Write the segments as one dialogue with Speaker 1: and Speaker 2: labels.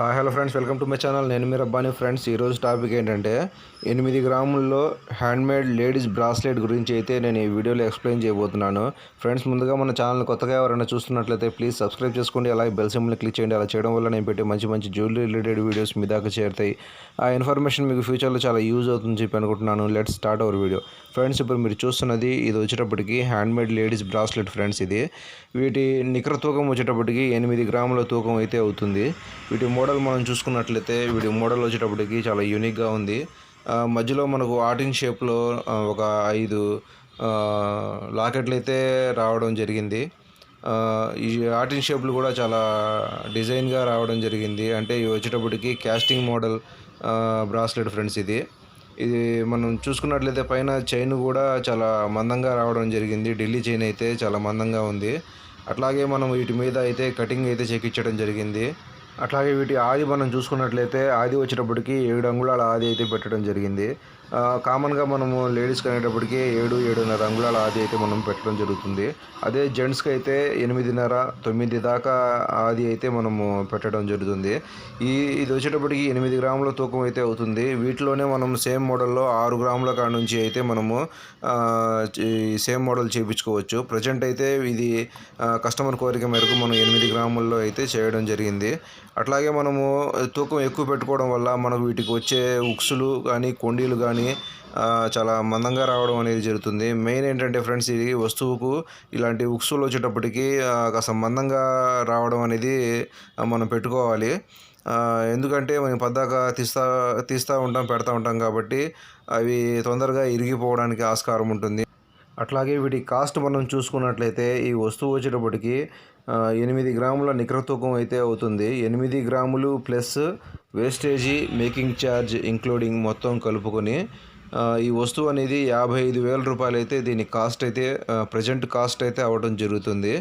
Speaker 1: Hi hello friends welcome to my channel. నేను మీరు అబ్బాని friends ఈరోజు టాపిక్ ఏంటంటే ఎనిమిది గ్రాముల్లో హ్యాండ్మేడ్ లేడీస్ బ్రాస్లెట్ గురించి అయితే నేను ఈ వీడియోలో ఎక్స్ప్లెయిన్ చేయబోతున్నాను. ఫ్రెండ్స్ ముందుగా మన ఛానల్ కొత్తగా ఎవరైనా చూస్తున్నట్లయితే ప్లీజ్ సబ్స్క్రైబ్ చేసుకోండి. అలాగే బెల్ సింబల్ని క్లిక్ చేయండి. అలా చేయడం వల్ల నేను పెట్టే మంచి మంచి జ్యువెలరీ రిలేటెడ్ వీడియోస్ మీ దాకా చేరుతాయి. ఆ ఇన్ఫర్మేషన్ మీకు ఫ్యూచర్లో చాలా యూజ్ అవుతుందని చెప్పి అనుకుంటున్నాను. Let start our video. Friends ఇప్పుడు మీరు చూస్తున్నది ఇది వచ్చేటప్పటికి హ్యాండ్మేడ్ లేడీస్ బ్రాస్లెట్ ఫ్రెండ్స్ ఇది. వీటి నికర తూకం వచ్చేటప్పటికి ఎనిమిది గ్రాముల తూకం అయితే అవుతుంది. వీటి మోడల్ మనం చూసుకున్నట్లయితే వీటి మోడల్ వచ్చేటప్పటికి చాలా యూనిక్గా ఉంది. మధ్యలో మనకు ఆర్టిన్ షేప్లో ఒక ఐదు లాకెట్లు అయితే రావడం జరిగింది. ఈ ఆర్టిన్ షేప్లు కూడా చాలా డిజైన్గా రావడం జరిగింది. అంటే ఇవి వచ్చేటప్పటికి క్యాస్టింగ్ మోడల్ బ్రాస్లెట్ ఫ్రెండ్స్ ఇది. ఇది మనం చూసుకున్నట్లయితే పైన చైన్ కూడా చాలా మందంగా రావడం జరిగింది. ఢిల్లీ చైన్ అయితే చాలా మందంగా ఉంది. అట్లాగే మనం వీటి మీద అయితే కటింగ్ అయితే చేయించడం జరిగింది. అట్లాగే వీటి ఆది మనం చూసుకున్నట్లయితే ఆది వచ్చేటప్పటికి ఏడు అంగుళాల ఆది అయితే పెట్టడం జరిగింది. కామన్గా మనము లేడీస్కి అనేటప్పటికి ఏడు ఏడున్నర అంగుళాల ఆది అయితే మనం పెట్టడం జరుగుతుంది. అదే జెంట్స్కి అయితే ఎనిమిదిన్నర తొమ్మిది దాకా ఆది అయితే మనము పెట్టడం జరుగుతుంది. ఈ ఇది వచ్చేటప్పటికి ఎనిమిది గ్రాముల తూకం అయితే అవుతుంది. వీటిలోనే మనం సేమ్ మోడల్లో ఆరు గ్రాముల కాడ నుంచి అయితే మనము సేమ్ మోడల్ చేయించుకోవచ్చు. ప్రజెంట్ అయితే ఇది కస్టమర్ కోరిక మేరకు మనం ఎనిమిది గ్రాముల్లో అయితే చేయడం జరిగింది. అట్లాగే మనము తూకం ఎక్కువ పెట్టుకోవడం వల్ల మనకు వీటికి వచ్చే ఉక్సులు కానీ కొండీలు కానీ చాలా మందంగా రావడం అనేది జరుగుతుంది. మెయిన్ ఏంటంటే ఫ్రెండ్స్ ఇది వస్తువుకు ఇలాంటి ఉక్సులు వచ్చేటప్పటికి కాస్త మందంగా రావడం అనేది మనం పెట్టుకోవాలి. ఎందుకంటే మనం పద్దాక తీస్తా తీస్తూ ఉంటాం పెడతా ఉంటాం కాబట్టి అవి తొందరగా ఇరిగిపోవడానికి ఆస్కారం ఉంటుంది. అట్లాగే వీటి కాస్ట్ మనం చూసుకున్నట్లయితే ఈ వస్తువు వచ్చేటప్పటికి ఎనిమిది గ్రాముల నికర తూకం అయితే అవుతుంది. ఎనిమిది గ్రాములు plus wastage making charge including మొత్తం కలుపుకొని ఈ వస్తువు అనేది యాభై ఐదు వేల రూపాయలు అయితే దీని కాస్ట్ అయితే ప్రజెంట్ కాస్ట్ అయితే అవ్వడం జరుగుతుంది.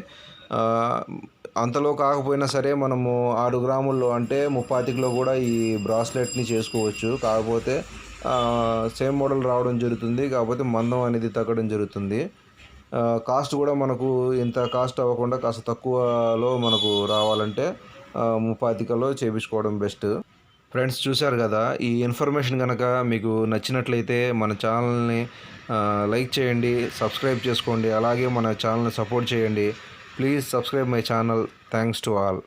Speaker 1: అంతలో కాకపోయినా సరే మనము ఆరు గ్రాముల్లో అంటే ముప్పాతికిలో కూడా ఈ బ్రాస్లెట్ని చేసుకోవచ్చు. కాకపోతే సేమ్ మోడల్ రావడం జరుగుతుంది. కాకపోతే మందం అనేది తగ్గడం జరుగుతుంది. కాస్ట్ కూడా మనకు ఇంత కాస్ట్ అవ్వకుండా కాస్త తక్కువలో మనకు రావాలంటే ముపాతికలో ముప్పాతికలో చేపించుకోవడం బెస్ట్. ఫ్రెండ్స్ చూశారు కదా? ఈ ఇన్ఫర్మేషన్ కనుక మీకు నచ్చినట్లయితే మన ఛానల్ని లైక్ చేయండి సబ్స్క్రైబ్ చేసుకోండి అలాగే మన ఛానల్ని సపోర్ట్ చేయండి. Please subscribe my channel thanks to all